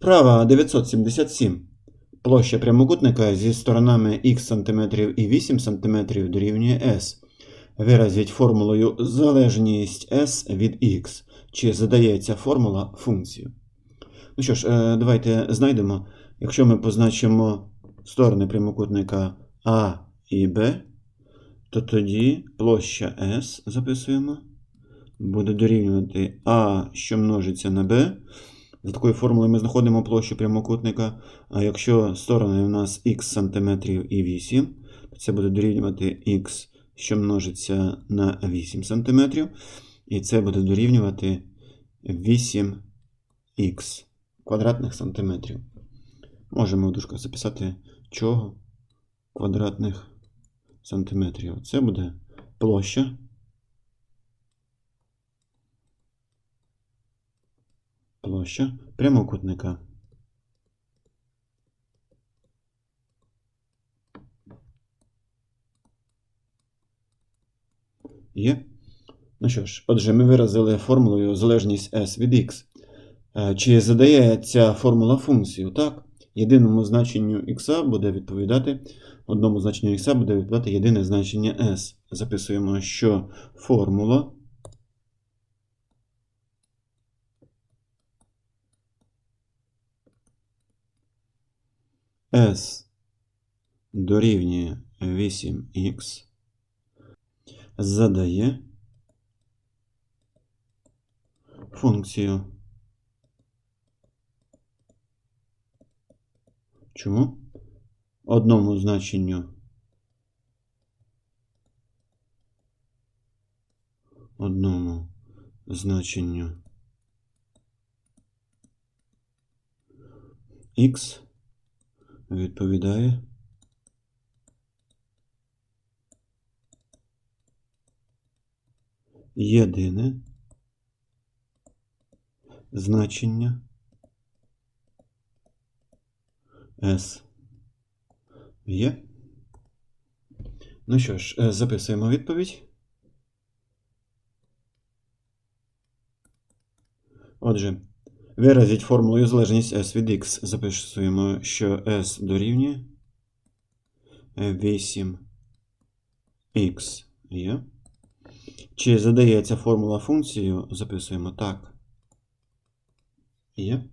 Права 977. Площа прямокутника зі сторонами х см і 8 см дорівнює s. Виразіть формулою залежність s від х. Чи задається формула функцію? Ну що ж, е, давайте знайдемо. Якщо ми позначимо сторони прямокутника А і Б, то тоді площа S записуємо. Буде дорівнювати А, що множиться на Б. За такою формулою ми знаходимо площу прямокутника. А якщо сторони у нас х сантиметрів і 8, то це буде дорівнювати х, що множиться на 8 сантиметрів. І це буде дорівнювати 8х квадратних сантиметрів. Можемо в дужках записати чого квадратних сантиметрів. Це буде площа. Площа прямокутника. Є. Ну що ж, отже, ми виразили формулою залежність s від x. Е, Чи задає ця формула функцію? Так. Єдиному значенню x буде відповідати, одному значенню x буде відповідати єдине значення s. Записуємо, що формула s дорівнює 8х задає функцію. Чому? Одному значенню. Одному значенню x відповідає єдине значення S. Є. Ну що ж, е, записуємо відповідь. Отже, виразіть формулою залежність S від X. Записуємо, що S дорівнює 8X Є. Чи задається формула функцію? Записуємо так. Є.